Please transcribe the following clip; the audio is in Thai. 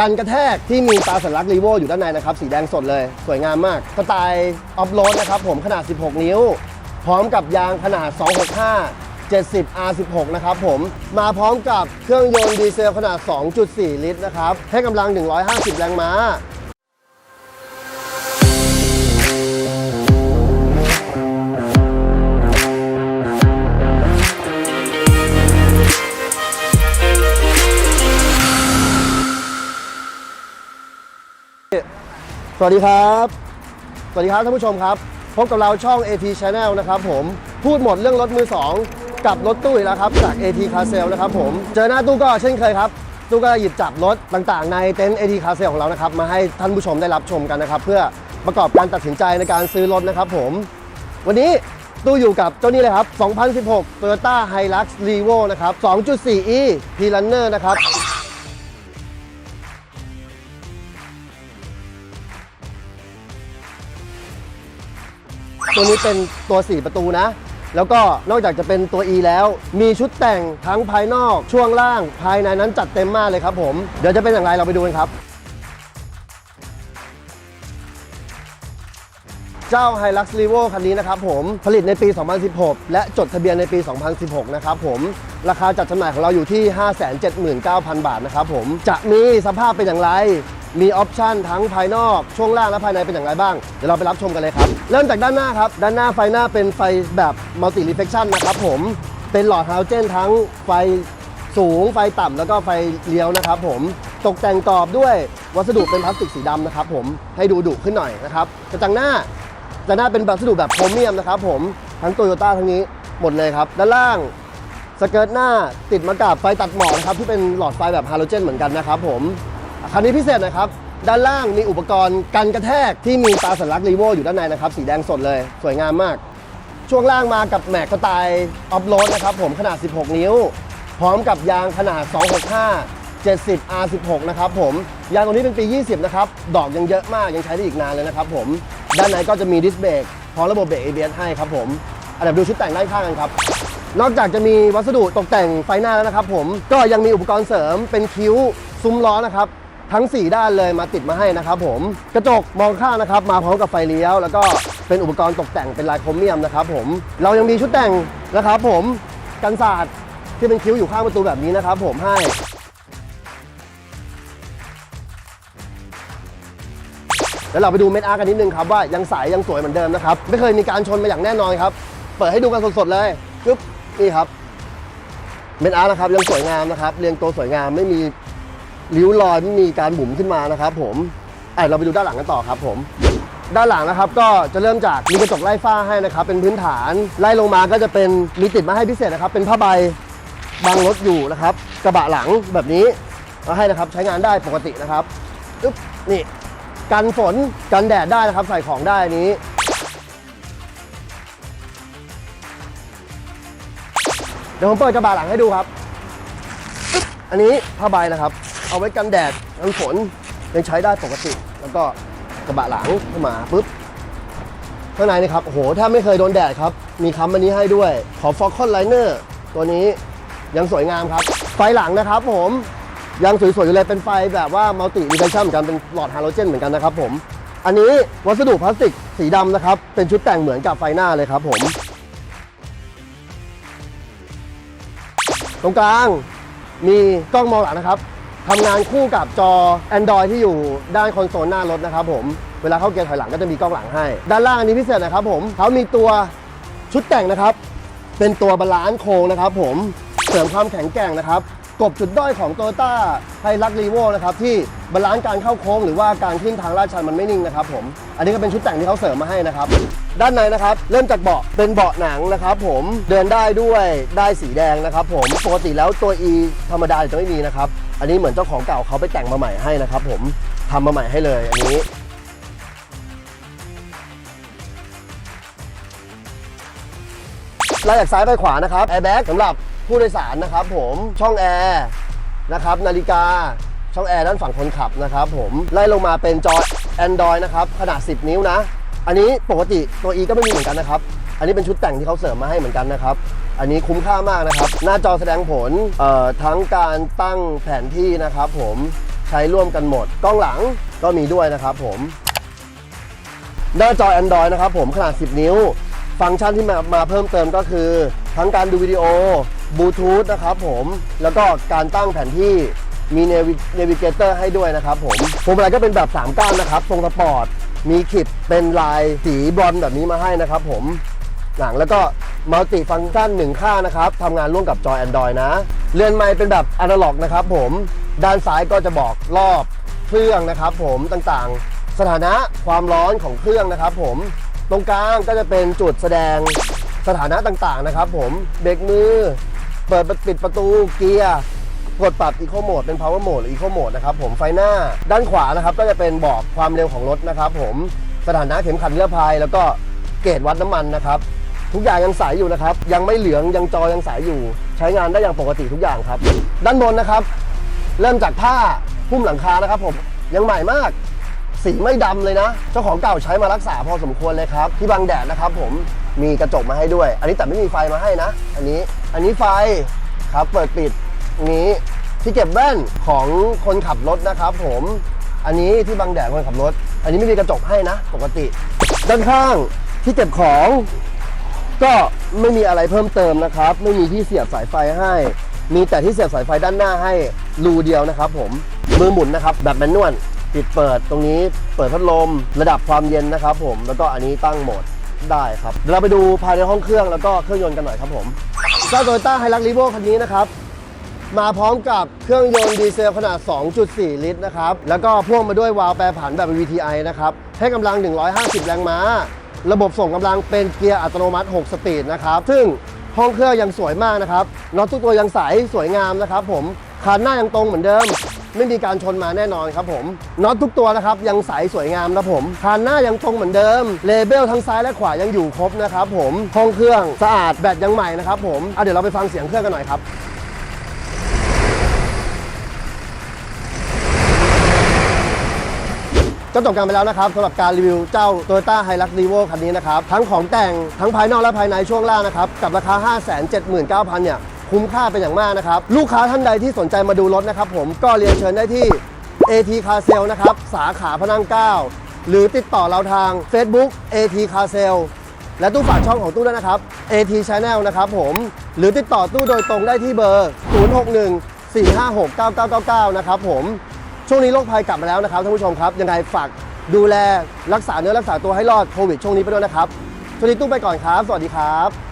กันกระแทกที่มีตาสัญลักษณ์รีโวอยู่ด้านในนะครับ สีแดงสดเลย สวยงามมากสไตล์ออฟโรดนะครับผมขนาด 16 นิ้ว พร้อมกับยางขนาด 265 70 R16 นะครับผมมาพร้อมกับเครื่องยนต์ดีเซลขนาด 2.4 ลิตรนะครับให้กำลัง 150 แรงม้า สวัสดีครับ สวัสดีครับท่านผู้ชมครับ พบกับเราช่อง AT Channel นะครับผมพูดหมดเรื่องรถมือ 2 กับรถตู้แล้วครับ จาก AT Car Sale นะครับผมเจอหน้าตู้ก็เช่นเคยครับ ตู้ก็หยิบจับรถต่างๆ ในเต็นท์ AT Car Sale ของเรานะครับมาให้ท่านผู้ชมได้รับชมกันนะครับ เพื่อประกอบการตัดสินใจในการซื้อรถนะครับผม วันนี้ตู้อยู่กับเจ้านี้เลยครับ 2016 Toyota Hilux Revo นะครับ 2.4e P-Runner นะครับ ตัวนี้เป็นตัว 4 ประตูนะ แล้วก็นอกจากจะเป็นตัว E แล้ว มีชุดแต่งทั้งภายนอกช่วงล่างภายในนั้นจัดเต็มมากเลยครับผมเดี๋ยวจะเป็นอย่างไรเราไปดูกันครับ เจ้า Hilux Revo คันนี้นะครับผมผลิตในปี 2016 และจดทะเบียนในปี 2016 นะครับผมราคาจัดจำหน่ายของเราอยู่ที่ 579,000 บาทนะครับผมจะมีสภาพเป็นอย่างไร มีออปชันทั้งภายนอกช่วงล่างและภายในเป็นอย่างไรบ้าง เดี๋ยวเราไปรับชมกันเลยครับ เริ่มจากด้านหน้าครับ ด้านหน้าไฟหน้าเป็นไฟแบบมัลติรีเฟ c ชันนะครับผมเป็นหลอดฮาโลเจนทั้งไฟสูงไฟต่ำแล้วก็ไฟเลี้ยวนะครับผมตกแต่งกรอบด้วยวัสดุเป็นพลาสติกสีดำนะครับผมให้ดูดุขึ้นหน่อยนะครับกระจังหน้าจะหน้าเป็นวัสดุแบบโครเมียมนะครับผมทั้งโตโยต้าทั้งนี้หมดเลยครับ ด้านล่างสเกิร์ตหน้าติดมากับไฟตัดหมอกนะครับที่เป็นหลอดไฟแบบฮาโลเจนเหมือนกันนะครับผม คันนี้พิเศษนะครับ ด้านล่างมีอุปกรณ์กันกระแทกที่มีตาสัญลักษณ์รีโวอยู่ด้านในนะครับ สีแดงสดเลย สวยงามมาก ช่วงล่างมากับแม็กสไตล์ออฟโรดนะครับผมขนาด 16 นิ้ว พร้อมกับยางขนาด 265 70 R16 นะครับผมยางตัวนี้เป็นปี 20 นะครับ ดอกยังเยอะมากยังใช้ได้อีกนานเลยนะครับผมด้านในก็จะมีดิสเบรกพร้อมระบบเบรก ABS ให้ครับผมอันดับดูชุดแต่งด้านข้างกันครับ นอกจากจะมีวัสดุตกแต่งไฟหน้าแล้วนะครับผมก็ยังมีอุปกรณ์เสริมเป็นคิ้วซุ้มล้อนะครับ ทั้ง 4 ด้านเลยมาติดมาให้นะครับผมกระจกมองข้างนะครับมาพร้อมกับไฟเลี้ยว แล้วก็เป็นอุปกรณ์ตกแต่งเป็นลายโครเมียมนะครับผมเรายังมีชุดแต่งนะครับผมกันศาสตร์ที่เป็นคิ้วอยู่ข้างประตูแบบนี้นะครับผมให้แล้วเราไปดูเม็ดอาร์กันนิดนึงครับว่ายังใสยังสวยเหมือนเดิมนะครับ ไม่เคยมีการชนมาอย่างแน่นอนครับ เปิดให้ดูกันสดๆเลยปึ๊บนี่ครับเม็ดอาร์นะครับยังสวยงามนะครับ เรียงตัวสวยงามไม่มี ริ้วรอยไม่มีการบุ๋มขึ้นมานะครับผมไอะเราไปดูด้านหลังกันต่อครับผม ด้านหลังนะครับก็จะเริ่มจากมีกระจกไล่ฝ้าให้นะครับเป็นพื้นฐานไล่ลงมาก็จะเป็นมีติดมาให้พิเศษนะครับ เป็นผ้าใบบังรถอยู่นะครับ กระบะหลังแบบนี้มาให้นะครับใช้งานได้ปกตินะครับอึ๊บนี่กันฝนกันแดดได้นะครับ ใส่ของได้นี้เดี๋ยวผมเปิดกระบะหลังให้ดูครับ อันนี้ผ้าใบนะครับ เอาไว้กันแดดกันฝนยังใช้ได้ปกติ แล้วก็กระบะหลังเข้ามาปุ๊บข้างในนี่ครับโอ้โหถ้าไม่เคยโดนแดดครับ มีคำอันนี้ให้ด้วย ขอฟอ c คอนไลเนอร์ตัวนี้ยังสวยงามครับ ไฟหลังนะครับผม ยังสวยๆอยู่เลยเป็นไฟแบบว่ามัลติรีเฟ c ชันเหมือนกันเป็นหลอดฮาโลเจนเหมือนกันนะครับผมอันนี้วัสดุพลาสติกสีดำนะครับ เป็นชุดแต่งเหมือนกับไฟหน้าเลยครับผม ตรงกลางมีกล้องมองหลังนะครับ ทำงานคู่กับจอ Android ที่อยู่ด้านคอนโซลหน้ารถนะครับผม เวลาเข้าเกียร์ถอยหลังก็จะมีกล้องหลังให้ ด้านล่างอันนี้พิเศษนะครับผมเขามีตัวชุดแต่งนะครับ เป็นตัวบาลานซ์โครงนะครับผม เสริมความแข็งแกร่งนะครับ กบจุดด้อยของโตโยต้าไฮลักรีโวนะครับที่บาลานซ์การเข้าโค้งหรือว่าการขึ้นทางลาดชันมันไม่นิ่งนะครับผม อันนี้ก็เป็นชุดแต่งที่เขาเสริมมาให้นะครับ ด้านในนะครับ เริ่มจากเบาะเป็นเบาะหนังนะครับ ผม เดินได้ด้วยได้สีแดงนะครับ ผม ปกติแล้วตัว E ธรรมดาจะไม่มีนะครับ อันนี้เหมือนเจ้าของเก่าเขาไปแต่งมาใหม่ให้นะครับ ผมทำมาใหม่ให้เลย อันนี้ไล่จากซ้ายไปขวานะครับแอร์แบ็กสำหรับผู้โดยสารนะครับ ผมช่องแอร์นะครับ นาฬิกาช่องแอร์ด้านฝั่งคนขับนะครับ ผมไล่ลงมาเป็นจอ Android นะครับ ขนาด 10 นิ้วนะ อันนี้ปกติตัว E ก็ไม่มีเหมือนกันนะครับ อันนี้เป็นชุดแต่งที่เขาเสริมมาให้เหมือนกันนะครับ อันนี้คุ้มค่ามากนะครับ หน้าจอแสดงผลทั้งการตั้งแผนที่นะครับ ผมใช้ร่วมกันหมด กล้องหลังก็มีด้วยนะครับผม หน้าจอ Android นะครับผมขนาด 10 นิ้ว ฟังก์ชันที่มามาเพิ่มเติมก็คือ ทั้งการดูวิดีโอบลูทูธนะครับผม แล้วก็การตั้งแผนที่มีเนวิเกเตอร์ให้ด้วยนะครับผมพวงมาลัยก็เป็นแบบ3ก้านนะครับ ทรงสปอร์ต มีขีดเป็นลายสีบรอนแบบนี้มาให้นะครับผม หลังแล้วก็มัลติฟังก์ชันหนึ่งข้างนะครับทำงานร่วมกับจอ Android นะ เรือนไม้เป็นแบบอนาล็อกนะครับผมด้านซ้ายก็จะบอกรอบเครื่องนะครับผมต่างๆ สถานะความร้อนของเครื่องนะครับผมตรงกลางก็จะเป็นจุดแสดงสถานะต่างๆนะครับผมเบรกมือ เปิดปิดประตูเกียร์กดปรับ Eco Mode เป็น Power Mode หรือ Eco Mode นะครับผมไฟหน้าด้านขวานะครับก็จะเป็นบอกความเร็วของรถนะครับผมสถานะเข็มขัดนิรภัยแล้วก็เกจวัดน้ำมันนะครับ ทุกอย่างยังใสอยู่นะครับ ยังไม่เหลืองยังจอยังใสอยู่ ใช้งานได้อย่างปกติทุกอย่างครับ ด้านบนนะครับ เริ่มจากผ้าหุ้มหลังคานะครับผมยังใหม่มาก สีไม่ดำเลยนะ เจ้าของเก่าใช้มารักษาพอสมควรเลยครับ ที่บังแดดนะครับ ผมมีกระจกมาให้ด้วย อันนี้แต่ไม่มีไฟมาให้นะ อันนี้อันนี้ไฟครับเปิดปิดนี้ที่เก็บแว่นของคนขับรถนะครับ ผมอันนี้ที่บังแดดคนขับรถ อันนี้ไม่มีกระจกให้นะ ปกติ ด้านข้างที่เก็บของ ก็ไม่มีอะไรเพิ่มเติมนะครับ ไม่มีที่เสียบสายไฟให้ มีแต่ที่เสียบสายไฟด้านหน้าให้รูเดียวนะครับ ผมมือหมุนนะครับแบบแมนนวลปิดเปิดตรงนี้เปิดพัดลม ระดับความเย็นนะครับ ผมแล้วก็อันนี้ตั้งโหมดได้ครับเดี๋ยวเราไปดูภายในห้องเครื่องแล้วก็เครื่องยนต์กันหน่อยครับผมเจ้าโตโยต้าไฮรักลีโวคันนี้นะครับมาพร้อมกับเครื่องยนต์ดีเซลขนาด 2.4 ลิตรนะครับ แล้วก็พ่วงมาด้วยวาล์วแปรผันแบบ VTI นะครับ ให้กำลัง 150 แรงม้า ระบบส่งกำลังเป็นเกียร์อัตโนมัติ 6 สปีดนะครับ ซึ่งห้องเครื่องยังสวยมากนะครับน็อตทุกตัวยังใสสวยงามนะครับผมคานหน้ายังตรงเหมือนเดิม ไม่มีการชนมาแน่นอนครับผมน็อตทุกตัวนะครับยังใสสวยงามนะผมคานหน้ายังตรงเหมือนเดิมเลเบลทั้งซ้ายและขวายังอยู่ครบนะครับผมห้องเครื่องสะอาดแบตยังใหม่นะครับผมอะเดี๋ยวเราไปฟังเสียงเครื่องกันหน่อยครับ ก็จบกันไปแล้วนะครับสำหรับการรีวิวเจ้า Toyota Hilux Revo คันนี้นะครับ ทั้งของแต่งทั้งภายนอกและภายในช่วงล่างนะครับ กับราคา 579,000 เนี่ย คุ้มค่าเป็นอย่างมากนะครับ ลูกค้าท่านใดที่สนใจมาดูรถนะครับผมก็เรียนเชิญได้ที่ AT Car Sale นะครับ สาขาพระนังเก้าหรือติดต่อเราทาง Facebook AT Car Sale และตู้ฝากช่องของตู้ด้วยนะครับ AT Channel นะครับผมหรือติดต่อตู้โดยตรงได้ที่เบอร์ 061 456 9999 นะครับผม ช่วงนี้โรคภัยกลับมาแล้วนะครับท่านผู้ชมครับยังไงฝากดูแลรักษาเนื้อรักษาตัวให้รอดโควิดช่วงนี้ไปด้วยนะครับช่วงนี้ตู้ไปก่อนครับ สวัสดีครับ